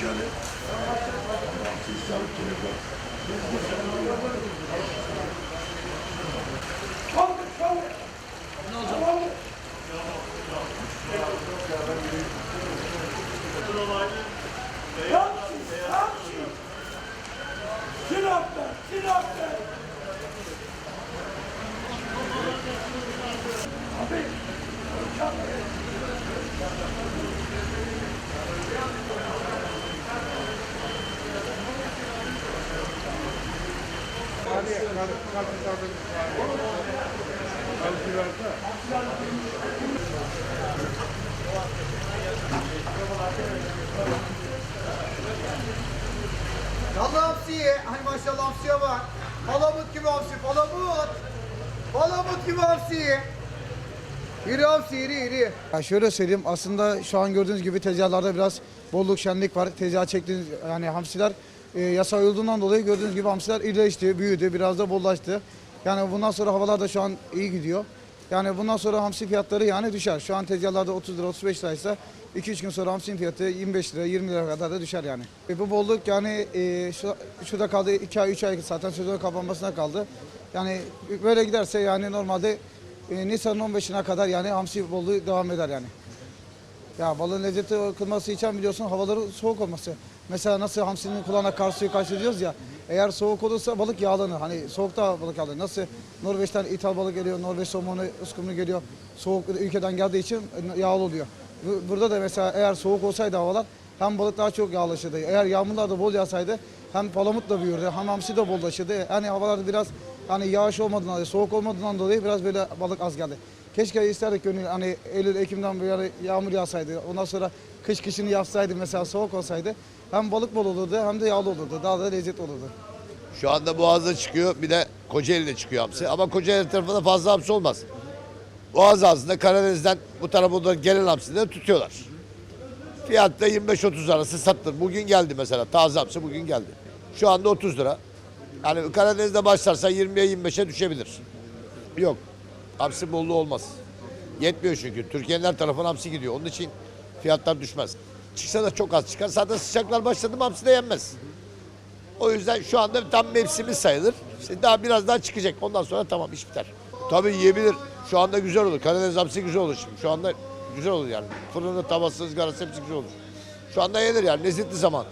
dışarı. Siz sağlık. Kaldır, kaldır. Kaldır. Hamsi, hamsi. Sinop'ta, Sinop'ta. Abi, Yallah hamsiye. Hani maşallah hamsiye bak. Palamut gibi hamsi. Palamut. Palamut gibi hamsi. Yürü hamsi yürü yürü. Ya şöyle söyleyeyim aslında şu an gördüğünüz gibi tezgahlarda biraz bolluk şenlik var. Tezgah çektiğiniz yani hamsiler e, yasa uyulduğundan dolayı gördüğünüz gibi hamsiler iyileşti, büyüdü, biraz da bollaştı. Yani bundan sonra havalar da şu an iyi gidiyor. Yani bundan sonra hamsi fiyatları yani düşer. Şu an tezgahlarda 30 lira 35 liraysa 2-3 gün sonra hamsinin fiyatı 25 lira 20 lira kadar da düşer yani. E, bu bolluk yani e, şu, şurada kaldı 2 ay 3 ay zaten sezon kapanmasına kaldı. Yani böyle giderse yani normalde e, Nisan'ın 15'ine kadar yani hamsi bolluğu devam eder yani. Ya balığın lezzeti kılması için biliyorsun havaların soğuk olması. Mesela nasıl hamsinin kulağına kar suyu karşı diyoruz ya. Eğer soğuk olursa balık yağlanır. Hani soğukta balık yağlanır. Nasıl Norveç'ten ithal balık geliyor, Norveç somonu, ıskumru geliyor. Soğuk ülkeden geldiği için yağlı oluyor. Bu- Burada da mesela eğer soğuk olsaydı havalar hem balık daha çok yağlaşırdı. Eğer yağmurlar da bol yağsaydı hem palamut da büyürdü hem hamsi de bollaşırdı. Yani havalar biraz hani yağış olmadığından dolayı, soğuk olmadığından dolayı biraz böyle balık az geldi. Keşke isterdik gönül hani Eylül, Ekim'den böyle yağmur yağsaydı. Ondan sonra kış kışını yapsaydı mesela soğuk olsaydı. Hem balık bol olurdu hem de yağlı olurdu. Daha da lezzetli olurdu. Şu anda Boğaz'da çıkıyor bir de Kocaeli'de çıkıyor hamsi. Ama Kocaeli tarafında fazla hamsi olmaz. Boğaz ağzında Karadeniz'den bu tarafa da gelen hamsileri tutuyorlar. Fiyat da 25-30 arası satılır. Bugün geldi mesela taze hamsi bugün geldi. Şu anda 30 lira. Yani Karadeniz'de başlarsa 20'ye 25'e düşebilir. Yok. Hamsi bolluğu olmaz. Yetmiyor çünkü. Türkiye'nin her tarafına hamsi gidiyor. Onun için fiyatlar düşmez. Çıksa da çok az çıkar. Zaten sıcaklar başladı mı hamsi de yenmez. O yüzden şu anda tam mevsimi sayılır. İşte daha biraz daha çıkacak. Ondan sonra tamam iş biter. Tabii yiyebilir. Şu anda güzel olur. Karadeniz hamsi güzel olur şimdi. Şu anda güzel olur yani. Fırını, tavası, ızgarası hepsi güzel olur. Şu anda yenir yani. Lezzetli zaman.